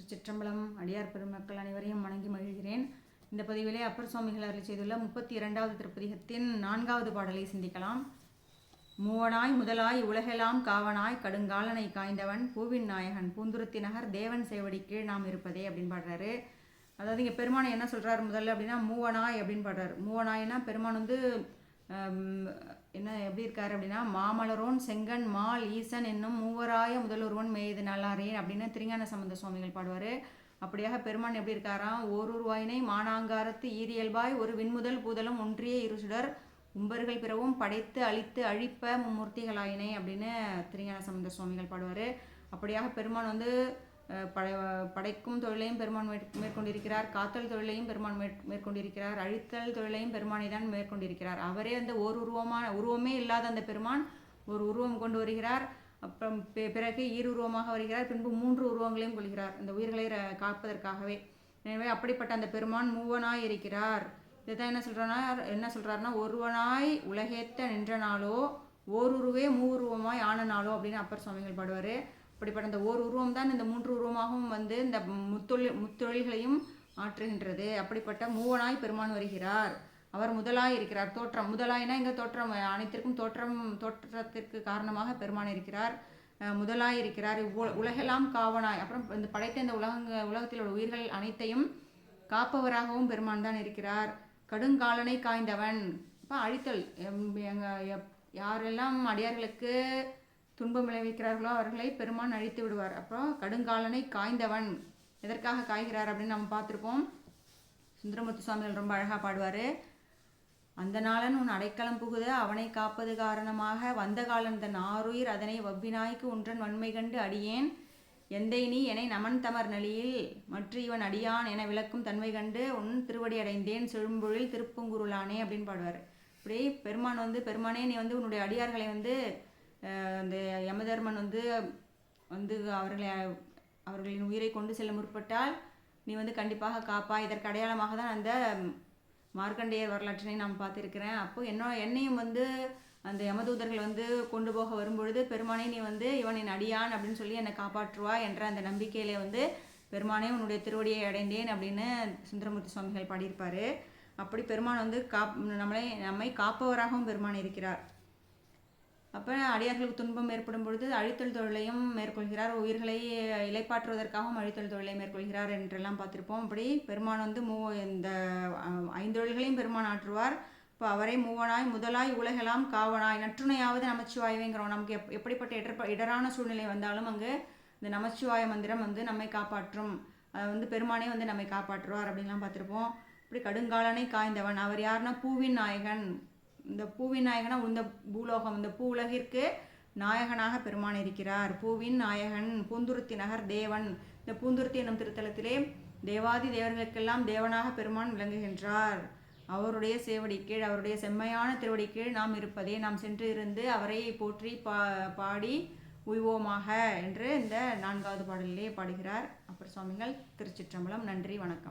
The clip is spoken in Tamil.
திருச்சிற்றம்பலம் அடியார் பெருமக்கள் அனைவரையும் வணங்கி மகிழ்கிறேன். இந்த பதிவிலே அப்பர் சுவாமிகள் அருள் செய்துள்ள முப்பத்தி இரண்டாவது திருப்பதிகத்தின் நான்காவது பாடலை சிந்திக்கலாம். மூவனாய் முதலாய் உலகெல்லாம் காவனாய் கடுங்காலனை காய்ந்தவன் பூவின் நாயகன் பூந்துருத்தி நகர் தேவன் சேவடி கீழ் நாம் இருப்பதே அப்படின்னு பாடுறாரு. அதாவது இங்கே பெருமானை என்ன சொல்கிறாரு முதல்ல அப்படின்னா மூவனாய் அப்படின்னு பாடுறாரு. மூவனாய்னா பெருமான் வந்து என்ன எப்படி இருக்காரு அப்படின்னா மாமலரோன் செங்கன் மால் ஈசன் என்னும் மூவராய முதல்வருவன் மேய்து நல்லாரேன் அப்படின்னு திருஞான சம்பந்த சுவாமிகள் பாடுவார். அப்படியாக பெருமான் எப்படி இருக்காராம்? ஓருருவாயினை மானாங்காரத்து ஈரியல்பாய் ஒரு விண்முதல் பூதலும் ஒன்றிய இருசுடர் உம்பர்கள் பிறவும் படைத்து அழித்து அழிப்ப மும்மூர்த்திகளாயினை அப்படின்னு திருஞான சம்பந்த சுவாமிகள் பாடுவார். அப்படியாக பெருமான் வந்து படை படைக்கும் தொழிலையும் பெருமான் மேற்- மேற்கொண்டிருக்கிறார். காத்தல் தொழிலையும் பெருமான் மேற்- மேற்கொண்டிருக்கிறார். அழித்தல் தொழிலையும் பெருமானை தான் மேற்கொண்டிருக்கிறார். அவரே அந்த ஓர் உருவமான உருவமே இல்லாத அந்த பெருமான் ஒரு உருவம் கொண்டு வருகிறார். அப்புறம் பிறகு பிறகு ஈருருவமாக வருகிறார். பின்பு மூன்று உருவங்களையும் கொள்கிறார். இந்த உயிர்களை காப்பதற்காகவே. எனவே அப்படிப்பட்ட அந்த பெருமான் மூவனாய் இருக்கிறார். இதுதான் என்ன சொல்றாருன்னா என்ன சொல்கிறாருன்னா ஒருவனாய் உலகேத்த நின்ற நாளோ ஓருருவே மூவுருவமாய் ஆன நாளோ அப்படின்னு அப்பர் சுவாமிகள் பாடுவார். அப்படிப்பட்ட அந்த ஓர் உருவம் தான் இந்த மூன்று உருவமாகவும் வந்து இந்த முத்தொழில் முத்தொழில்களையும் ஆற்றுகின்றது. அப்படிப்பட்ட மூவனாய் பெருமான் வருகிறார். அவர் முதலாய் இருக்கிறார். தோற்றம் முதலாய்னா இங்கே தோற்றம்? அனைத்திற்கும் தோற்றம் தோற்றத்திற்கு காரணமாக பெருமான் இருக்கிறார். முதலாய் இருக்கிறார். உலகெல்லாம் காவனாய். அப்புறம் இந்த படைத்த இந்த உலகங்க உலகத்தில் உள்ள உயிர்கள் அனைத்தையும் காப்பவராகவும் பெருமான் தான் இருக்கிறார். கடுங்காலனை காய்ந்தவன். இப்போ அழித்தல். எம்- யாரெல்லாம் அடியார்களுக்கு துன்பம் விளைவிக்கிறார்களோ அவர்களை பெருமான் அழித்து விடுவார். அப்புறம் கடுங்காலனை காய்ந்தவன். எதற்காக காய்கிறார் அப்படின்னு நம்ம பார்த்துருப்போம். சுந்தரமூர்த்தி சுவாமிகள் ரொம்ப அழகாக பாடுவார். அந்த நாளன் உன் அடைக்கலம் புகுத அவனை காப்பது காரணமாக வந்த காலன் தன் ஆருயிர் அதனை வவ்வினாய்க்கு உன்றன் வன்மை கண்டு அடியேன். எந்தை நீ என்னை நமன் தமர் நலியில் மற்ற இவன் அடியான் என விளக்கும் தன்மை கண்டு உன் திருவடி அடைந்தேன். செழும்பொழில் திருப்புங்குருளானே அப்படின்னு பாடுவார். இப்படி பெருமான் வந்து பெருமானே நீ வந்து உன்னுடைய அடியார்களை வந்து அந்த யமதர்மன் வந்து வந்து அவர்களை அவர்களின் உயிரை கொண்டு செல்ல முற்பட்டால் நீ வந்து கண்டிப்பாக காப்பா இதற்கு அடையாளமாக தான் அந்த மார்க்கண்டேயர் வரலாற்றினை நான் பார்த்துருக்கிறேன். அப்போ என்ன என்னையும் வந்து அந்த யமதூதர்கள் வந்து கொண்டு போக வரும்பொழுது பெருமானே நீ வந்து இவனின் அடியான் அப்படின்னு சொல்லி என்னை காப்பாற்றுவா என்ற அந்த நம்பிக்கையிலே வந்து பெருமானே உன்னுடைய திருவடியை அடைந்தேன் அப்படின்னு சுந்தரமூர்த்தி சுவாமிகள் பாடியிருப்பார். அப்படி பெருமான் வந்து காப் நம்மளை நம்மை காப்பவராகவும் பெருமான் இருக்கிறார். அப்போ அடியார்களுக்கு துன்பம் ஏற்படும் பொழுது அழித்தல் தொழிலையும் மேற்கொள்கிறார். உயிர்களை இலைப்பாற்றுவதற்காகவும் அழித்தல் தொழிலை மேற்கொள்கிறார் என்றெல்லாம் பார்த்துருப்போம். அப்படி பெருமான் வந்து மூ இந்த ஐந்து ஐந்தொழில்களையும் பெருமான் ஆற்றுவார். இப்போ அவரே மூவனாய் முதலாய் உலகெல்லாம் காவனாய் நற்றுணையாவது நமச்சிவாயவேங்கிறோம். நமக்கு எப் எப்படிப்பட்ட இடர் இடரான சூழ்நிலை வந்தாலும் அங்கு இந்த நமச்சிவாய மந்திரம் வந்து நம்மை காப்பாற்றும். அதை வந்து பெருமானே வந்து நம்மை காப்பாற்றுவார் அப்படின்லாம் பார்த்துருப்போம். இப்படி கடுங்காலனை காய்ந்தவன் அவர் யாருன்னா பூவின் நாயகன். இந்த பூவின் நாயகனா இந்த பூலோகம் இந்த பூ உலகிற்கு நாயகனாக பெருமான் இருக்கிறார். பூவின் நாயகன் பூந்துருத்தி நகர் தேவன். இந்த பூந்துருத்தி என்னும் திருத்தலத்திலே தேவாதி தேவர்களுக்கெல்லாம் தேவனாக பெருமான் விளங்குகின்றார். அவருடைய சேவடி கீழ் அவருடைய செம்மையான திருவடி கீழ் நாம் இருப்பதே. நாம் சென்று இருந்து அவரை போற்றி பா பாடி உய்வோமாக என்று இந்த நான்காவது பாடலிலே பாடுகிறார். அப்பர் சுவாமிகள் திருச்சிற்றம்பலம். நன்றி வணக்கம்.